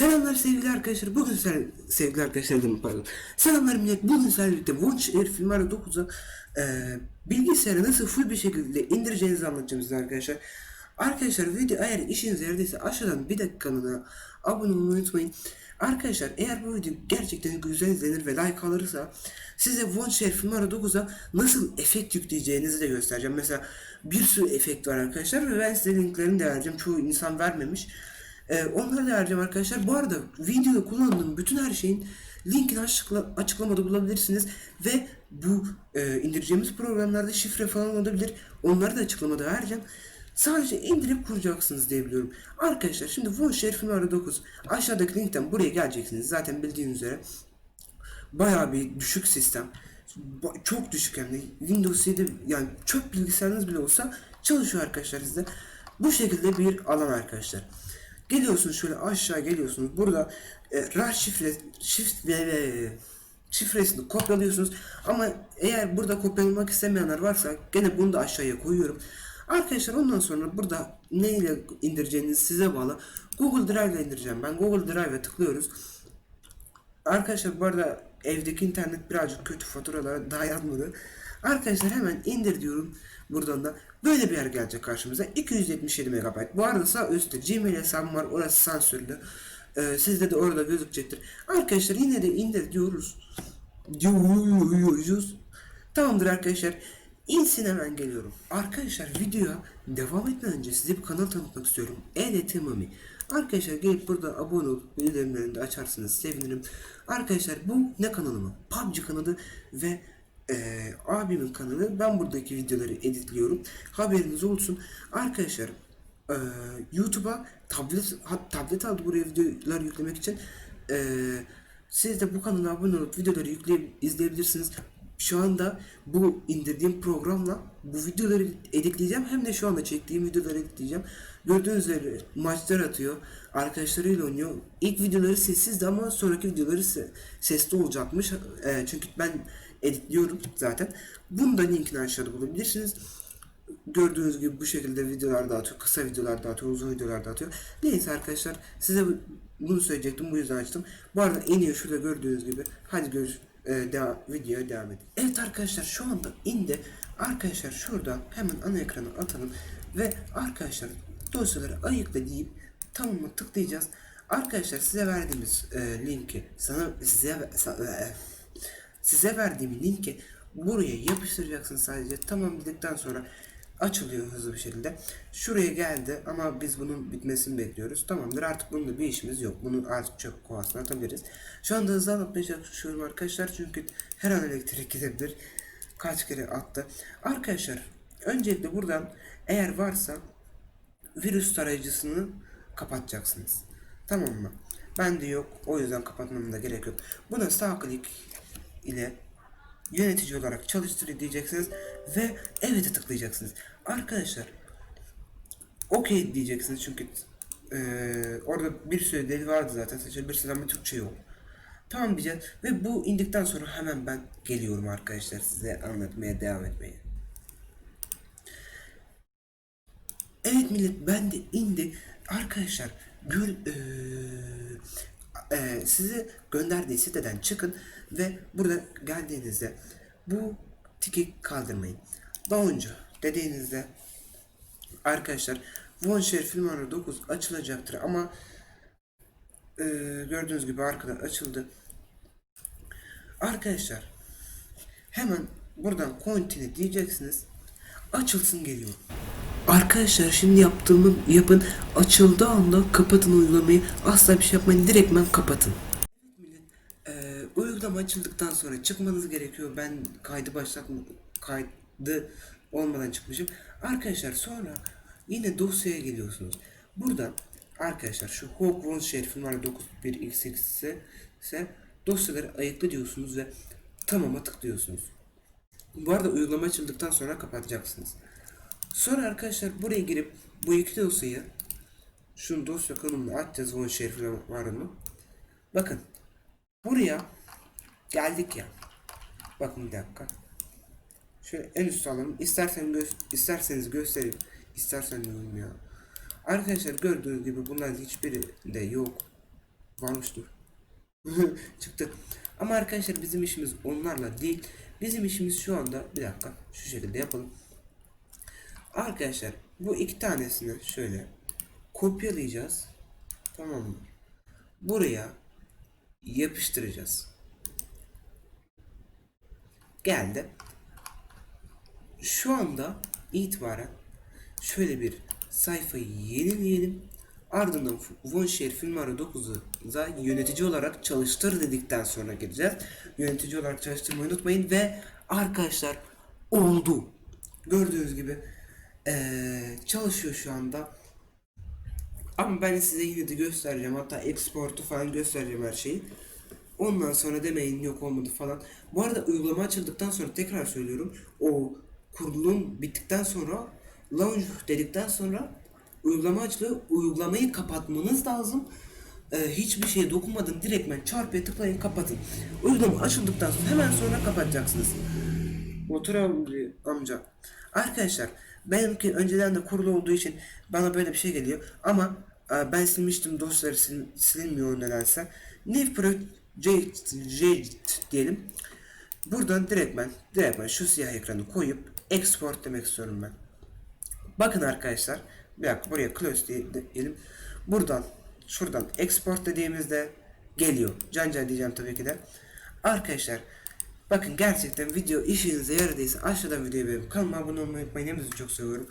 Selamlar sevgili arkadaşlar. Bugün sen sevgili arkadaşlar dedim pardon. Selamlar millet. Bugün sizlerle birlikte Watch Air Filmara 9'a e, bilgisayara nasıl full bir şekilde indireceğinizi anlatacağım size arkadaşlar. Arkadaşlar video eğer işinize yaradıysa aşağıdan bir dakika abone olmayı unutmayın. Arkadaşlar eğer bu video gerçekten güzel izlenir ve like alırsa size Watch Air Filmara 9'a nasıl efekt yükleyeceğinizi de göstereceğim. Mesela bir sürü efekt var arkadaşlar ve ben size linklerini de vereceğim. Çoğu insan vermemiş. Ee, onları da vereceğim arkadaşlar. Bu arada videoda kullandığım bütün her şeyin linkini açıkla, açıklamada bulabilirsiniz. Ve bu e, indireceğimiz programlarda şifre falan olabilir. Onları da açıklamada vereceğim. Sadece indirip kuracaksınız diye biliyorum. Arkadaşlar şimdi Wonshare Filmara 9 aşağıdaki linkten buraya geleceksiniz. Zaten bildiğiniz üzere bayağı bir düşük sistem. Çok düşük hem de Windows 7 yani çöp bilgisayarınız bile olsa çalışıyor arkadaşlar sizde. Bu şekilde bir alan arkadaşlar. Geliyorsunuz şöyle aşağı geliyorsunuz. Burada e, RAR şifre, shift ve ve- şifresini kopyalıyorsunuz. Ama eğer burada kopyalamak istemeyenler varsa gene bunu da aşağıya koyuyorum. Arkadaşlar ondan sonra burada ne ile indireceğiniz size bağlı. Google Drive ile indireceğim. Ben Google Drive'e tıklıyoruz. Arkadaşlar bu arada evdeki internet birazcık kötü faturalara daha yazmadı. Arkadaşlar hemen indir diyorum buradan da. Böyle bir yer gelecek karşımıza. 277 MB. Bu arada üstte Gmail hesabım var. Orası sansürlü. Ee, sizde de orada gözükecektir. Arkadaşlar yine de indir diyoruz. Diyoruz. Tamamdır arkadaşlar. İnsin hemen geliyorum. Arkadaşlar videoya devam etmeden önce size bir kanal tanıtmak istiyorum. EDT Mami. Arkadaşlar gelip burada abone olup bildirimlerini de açarsınız sevinirim. Arkadaşlar bu ne kanalı mı? PUBG kanalı ve eee, abimin kanalı. Ben buradaki videoları editliyorum. Haberiniz olsun. Arkadaşlar eee, YouTube'a tablet tablet aldı buraya videolar yüklemek için. Eee, siz de bu kanala abone olup videoları yükleyip izleyebilirsiniz. Şu anda bu indirdiğim programla bu videoları editleyeceğim. Hem de şu anda çektiğim videoları editleyeceğim. Gördüğünüz üzere maçlar atıyor. Arkadaşlarıyla oynuyor. İlk videoları sessizdi ama sonraki videoları se- sesli olacakmış. Ee, çünkü ben editliyorum zaten. Bunu da linkini aşağıda bulabilirsiniz. Gördüğünüz gibi bu şekilde videolar dağıtıyor. Kısa videolar dağıtıyor, uzun videolar dağıtıyor. Neyse arkadaşlar size bu- bunu söyleyecektim. Bu yüzden açtım. Bu arada en iyi şurada gördüğünüz gibi. Hadi görüş e, devam, videoya devam edelim. Evet arkadaşlar şu anda indi. Arkadaşlar şurada hemen ana ekrana atalım. Ve arkadaşlar dosyaları ayıkla deyip tamamı tıklayacağız. Arkadaşlar size verdiğimiz e, linki sana size e, size verdiğim linki buraya yapıştıracaksınız sadece. Tamam dedikten sonra açılıyor hızlı bir şekilde. Şuraya geldi ama biz bunun bitmesini bekliyoruz. Tamamdır artık bunun da bir işimiz yok. Bunu artık çöp kovasına atabiliriz. Şu anda hızlı anlatmaya çalışıyorum arkadaşlar çünkü her an elektrik gidebilir. Kaç kere attı. Arkadaşlar öncelikle buradan eğer varsa virüs tarayıcısını kapatacaksınız. Tamam mı? Bende yok. O yüzden kapatmam da gerek yok. Buna sağ klik ile yönetici olarak çalıştır diyeceksiniz ve evet'e tıklayacaksınız. Arkadaşlar okey diyeceksiniz çünkü eee, orada bir sürü dil vardı zaten seçebilirsiniz ama Türkçe yok. Tamam diyeceğiz ve bu indikten sonra hemen ben geliyorum arkadaşlar size anlatmaya devam etmeye. Evet millet ben de indi. Arkadaşlar gül eee, eee, sizi gönderdiği siteden çıkın ve burada geldiğinizde bu tiki kaldırmayın. Daha önce dediğinizde arkadaşlar Vonshare Filmora 9 açılacaktır ama eee, gördüğünüz gibi arkada açıldı. Arkadaşlar hemen buradan continue diyeceksiniz. Açılsın geliyor. Arkadaşlar şimdi yaptığımı yapın. Açıldığı anda kapatın uygulamayı. Asla bir şey yapmayın. Direktmen kapatın. Ee, uygulama açıldıktan sonra çıkmanız gerekiyor. Ben kaydı başlatma kaydı olmadan çıkmışım. Arkadaşlar sonra yine dosyaya geliyorsunuz. Buradan arkadaşlar şu Hawk One şerifim var 91xx ise ise dosyaları ayıkla diyorsunuz ve tamama tıklıyorsunuz. Bu arada uygulama açıldıktan sonra kapatacaksınız. Sonra arkadaşlar buraya girip bu iki dosyayı şunu dosya konumuna atacağız One şerifine var mı? Bakın buraya geldik ya. Bakın bir dakika. Şöyle en üst alalım. İstersen gö isterseniz göstereyim. İstersen diyorum ya. Arkadaşlar gördüğünüz gibi bunların hiçbiri de yok. Varmış dur. Çıktı. Ama arkadaşlar bizim işimiz onlarla değil. Bizim işimiz şu anda bir dakika şu şekilde yapalım. Arkadaşlar bu iki tanesini şöyle kopyalayacağız. Tamam mı? Buraya yapıştıracağız. Geldi. Şu anda itibaren şöyle bir sayfayı yenileyelim. Ardından OneShare Filmora 9'a yönetici olarak çalıştır dedikten sonra gireceğiz. Yönetici olarak çalıştırmayı unutmayın ve arkadaşlar oldu. Gördüğünüz gibi çalışıyor şu anda. Ama ben size yine de göstereceğim. Hatta export'u falan göstereceğim her şeyi. Ondan sonra demeyin yok olmadı falan. Bu arada uygulama açıldıktan sonra tekrar söylüyorum. O kurulum bittikten sonra launch dedikten sonra uygulama açılıyor. Uygulamayı kapatmanız lazım. Ee, hiçbir şeye dokunmadan direktmen çarpıya tıklayın kapatın. Uygulama açıldıktan sonra hemen sonra kapatacaksınız. Motor amca. Arkadaşlar benimki önceden de kurulu olduğu için bana böyle bir şey geliyor. Ama e, ben silmiştim dosyaları sil, silinmiyor nedense. New project diyelim. Buradan direktmen, direktmen şu siyah ekranı koyup export demek istiyorum ben. Bakın arkadaşlar. Bir dakika buraya close diye- diyelim. Buradan şuradan export dediğimizde geliyor. Can can diyeceğim tabii ki de. Arkadaşlar bakın gerçekten video işinize yaradıysa aşağıdan videoyu beğenip kanalıma abone olmayı unutmayın. Hepinizi çok seviyorum.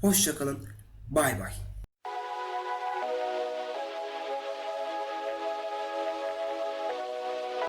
Hoşçakalın. Bay bay.